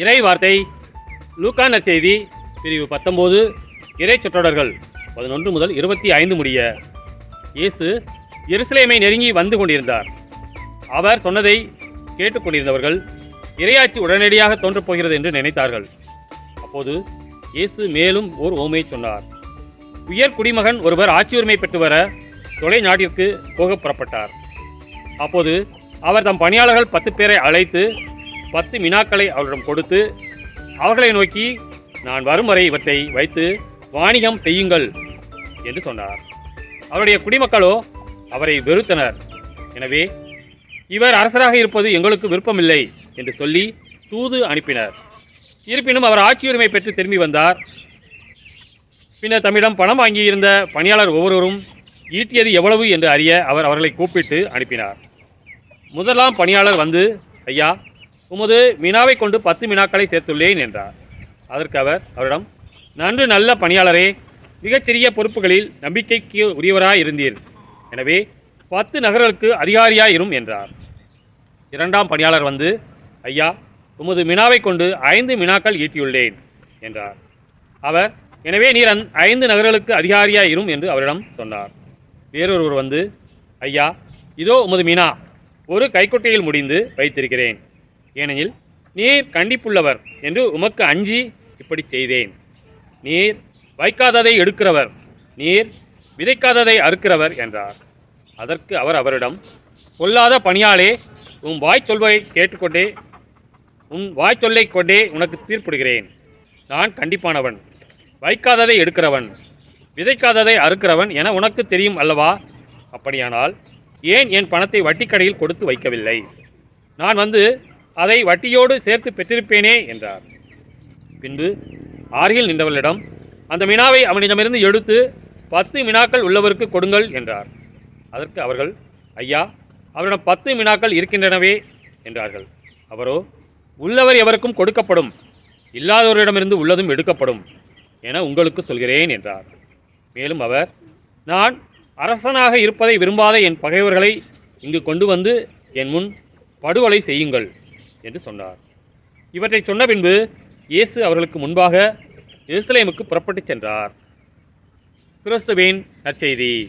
இறை வார்த்தை லூக்கான செய்தி பிரிவு பத்தொம்போது இறை சொற்றொடர்கள் பதினொன்று முதல் இருபத்தி ஐந்து முடிய. இயேசு எருசலேமை நெருங்கி வந்து கொண்டிருந்தார். அவர் சொன்னதை கேட்டுக்கொண்டிருந்தவர்கள் இறையாட்சி உடனடியாக தோன்றப் போகிறது என்று நினைத்தார்கள். அப்போது இயேசு மேலும் ஓர் ஓமை சொன்னார். உயர் குடிமகன் ஒருவர் ஆட்சியுரிமை பெற்று வர தொலை நாட்டிற்கு போக புறப்பட்டார். அப்போது அவர் தம் பணியாளர்கள் பத்து பேரை அழைத்து பத்து மினாக்களை அவரிடம் கொடுத்து அவர்களை நோக்கி நான் வரும் வரை இவற்றை வைத்து வாணிகம் செய்யுங்கள் என்று சொன்னார். அவருடைய குடிமக்களோ அவரை வெறுத்தனர். எனவே இவர் அரசராக இருப்பது எங்களுக்கு விருப்பமில்லை என்று சொல்லி தூது அனுப்பினர். இருப்பினும் அவர் ஆட்சியுரிமை பெற்று திரும்பி வந்தார். பின்னர் தம்மிடம் பணம் வாங்கியிருந்த பணியாளர் ஒவ்வொருவரும் ஈட்டியது எவ்வளவு? என்று அறிய அவர் அவர்களை கூப்பிட்டு அனுப்பினார். முதலாம் பணியாளர் வந்து ஐயா உமது மினாவை கொண்டு பத்து மினாக்களை சேர்த்துள்ளேன் என்றார். அதற்கு அவர் அவரிடம் நன்று நல்ல பணியாளரே மிகச்சிறிய பொறுப்புகளில் நம்பிக்கைக்கு உரியவராய் இருந்தீர். எனவே பத்து நகர்களுக்கு அதிகாரியாயிரும் என்றார். இரண்டாம் பணியாளர் வந்து ஐயா உமது மினாவை கொண்டு ஐந்து மினாக்கள் ஈட்டியுள்ளேன் என்றார். அவர் எனவே நீர் ஐந்து நகர்களுக்கு அதிகாரியாயிரும் என்று அவரிடம் சொன்னார். வேறொருவர் வந்து ஐயா இதோ உமது மினா ஒரு கைக்குட்டையில் முடிந்து வைத்திருக்கிறேன். ஏனெனில் நீர் கண்டிப்புள்ளவர் என்று உமக்கு அஞ்சி இப்படி செய்தேன். நீர் வைக்காததை எடுக்கிறவர் நீர் விதைக்காததை அறுக்கிறவர் என்றார். அதற்கு அவர் அவரிடம் கொல்லாத பணியாளே உன் வாய் சொல்வை கேட்டுக்கொண்டே உன் வாய் சொல்லை கொண்டே உனக்கு தீர்ப்பிடுகிறேன். நான் கண்டிப்பானவன் வைக்காததை எடுக்கிறவன் விதைக்காததை அறுக்கிறவன் என உனக்கு தெரியும் அல்லவா? அப்படியானால் ஏன் என் பணத்தை வட்டிக்கடையில் கொடுத்து வைக்கவில்லை? நான் வந்து அதை வட்டியோடு சேர்த்து பெற்றிருப்பேனே என்றார். பின்பு ஆறில் நின்றவர்களிடம் அந்த மினாவை அவனிடமிருந்து எடுத்து பத்து மினாக்கள் உள்ளவருக்கு கொடுங்கள் என்றார். அதற்கு அவர்கள் ஐயா அவரிடம் பத்து மினாக்கள் இருக்கின்றனவே என்றார்கள். அவரோ உள்ளவர் எவருக்கும் கொடுக்கப்படும் இல்லாதவரிடமிருந்து உள்ளதும் எடுக்கப்படும் என உங்களுக்கு சொல்கிறேன் என்றார். மேலும் அவர் நான் அரசனாக இருப்பதை விரும்பாத என் பகைவர்களை இங்கு கொண்டு வந்து என் முன் படுகொலை செய்யுங்கள் என்று சொன்னார். இவற்றை சொன்ன பின்பு இயேசு அவர்களுக்கு முன்பாக எருசலேமுக்கு புறப்பட்டுச் சென்றார். கிறிஸ்துவின் நற்செய்தி.